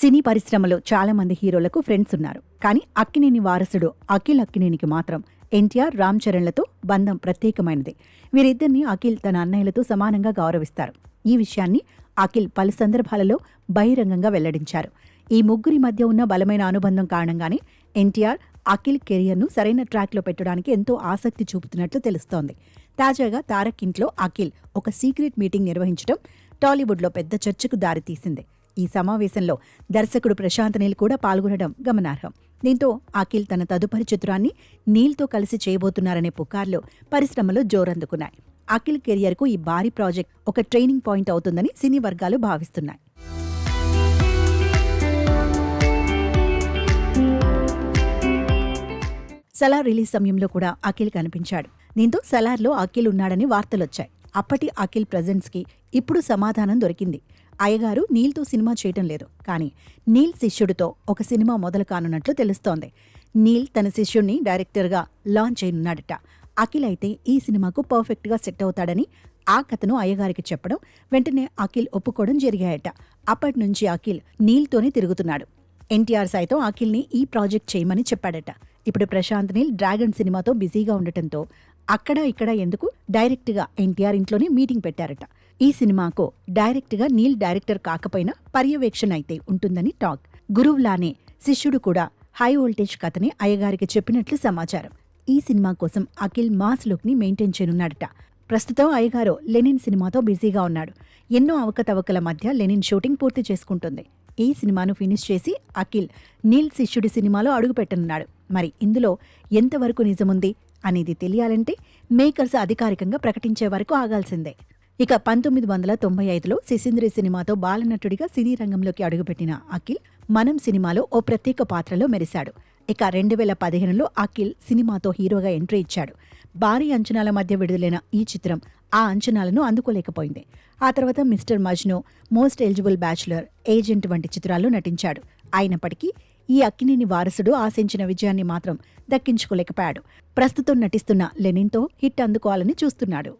సినీ పరిశ్రమలో చాలా మంది హీరోలకు ఫ్రెండ్స్ ఉన్నారు. కానీ అక్కినేని వారసుడు అఖిల్ అక్కినేనికి మాత్రం ఎన్టీఆర్ రామ్ చరణ్లతో బంధం ప్రత్యేకమైనది. వీరిద్దరిని అఖిల్ తన అన్నయ్యలతో సమానంగా గౌరవిస్తారు. ఈ విషయాన్ని అఖిల్ పలు సందర్భాలలో బహిరంగంగా వెల్లడించారు. ఈ ముగ్గురి మధ్య ఉన్న బలమైన అనుబంధం కారణంగానే ఎన్టీఆర్ అఖిల్ కెరియర్ను సరైన ట్రాక్లో పెట్టడానికి ఎంతో ఆసక్తి చూపుతున్నట్లు తెలుస్తోంది. తాజాగా తారక్ ఇంట్లో అఖిల్ ఒక సీక్రెట్ మీటింగ్ నిర్వహించడం టాలీవుడ్లో పెద్ద చర్చకు దారితీసింది. ఈ సమావేశంలో దర్శకుడు ప్రశాంత్ నీల్ కూడా పాల్గొనడం గమనార్హం. దీంతో అఖిల్ తన తదుపరి చిత్రాన్ని నీల్తో కలిసి చేయబోతున్నారనే పుకార్లు పరిశ్రమలో జోరందుకున్నాయి. అఖిల్ కెరియర్కు ఈ భారీ ప్రాజెక్ట్ ఒక ట్రైనింగ్ పాయింట్ అవుతుందని సినీ వర్గాలు భావిస్తున్నాయి. సలార్ రిలీజ్ సమయంలో కూడా అఖిల్ కనిపించాడు. దీంతో సలార్లో అఖిల్ ఉన్నాడని వార్తలొచ్చాయి. అప్పటి అఖిల్ ప్రజెన్స్కి ఇప్పుడు సమాధానం దొరికింది. అయ్యగారు నీల్తో సినిమా చేయటం లేదు. కానీ నీల్ శిష్యుడితో ఒక సినిమా మొదలు కానున్నట్లు తెలుస్తోంది. నీల్ తన శిష్యుణ్ణి డైరెక్టర్గా లాంచ్ చేయనున్నాడట. అఖిల్ అయితే ఈ సినిమాకు పర్ఫెక్ట్గా సెట్ అవుతాడని ఆ కథను అయ్యగారికి చెప్పడం వెంటనే అఖిల్ ఒప్పుకోవడం జరిగాయట. అప్పటి నుంచి అఖిల్ నీల్తోనే తిరుగుతున్నాడు. ఎన్టీఆర్ సైతం అఖిల్ని ఈ ప్రాజెక్ట్ చేయమని చెప్పాడట. ఇప్పుడు ప్రశాంత్ నీల్ డ్రాగన్ సినిమాతో బిజీగా ఉండటంతో అక్కడ ఇక్కడ ఎందుకు? డైరెక్ట్గా ఎన్టీఆర్ ఇంట్లోనే మీటింగ్ పెట్టారట. ఈ సినిమాకు డైరెక్ట్గా నీల్ డైరెక్టర్ కాకపోయినా పర్యవేక్షణ అయితే ఉంటుందని టాక్. గురువులానే శిష్యుడు కూడా హై వోల్టేజ్ కథని అయ్యగారికి చెప్పినట్లు సమాచారం. ఈ సినిమా కోసం అఖిల్ మాస్ లుక్ని మెయింటైన్ చేయనున్నాడట. ప్రస్తుతం అయ్యగారు లెనిన్ సినిమాతో బిజీగా ఉన్నాడు. ఎన్నో అవకతవకల మధ్య లెనిన్ షూటింగ్ పూర్తి చేసుకుంటుంది. ఈ సినిమాను ఫినిష్ చేసి అఖిల్ నీల్ శిష్యుడి సినిమాలో అడుగుపెట్టనున్నాడు. మరి ఇందులో ఎంతవరకు నిజముంది? అనేది తెలియాలంటే మేకర్స్ అధికారికంగా ప్రకటించే వరకు ఆగాల్సిందే. ఇక పంతొమ్మిది వందల తొంభై ఐదులో శిశింద్రి సినిమాతో బాలనటుడిగా సినీ రంగంలోకి అడుగుపెట్టిన అఖిల్ మనం సినిమాలో ఓ ప్రత్యేక పాత్రలో మెరిశాడు. ఇక రెండు వేల పదిహేనులో అఖిల్ సినిమాతో హీరోగా ఎంట్రీ ఇచ్చాడు. భారీ అంచనాల మధ్య విడుదలైన ఈ చిత్రం ఆ అంచనాలను అందుకోలేకపోయింది. ఆ తర్వాత Mr Majnu most eligible bachelor agent వంటి చిత్రాల్లో నటించాడు. అయినప్పటికీ ఈ అక్కినేని వారసుడు ఆశించిన విజయాన్ని మాత్రం దక్కించుకోలేకపోయాడు. ప్రస్తుతం నటిస్తున్న లెనిన్తో హిట్ అందుకోవాలని చూస్తున్నాడు.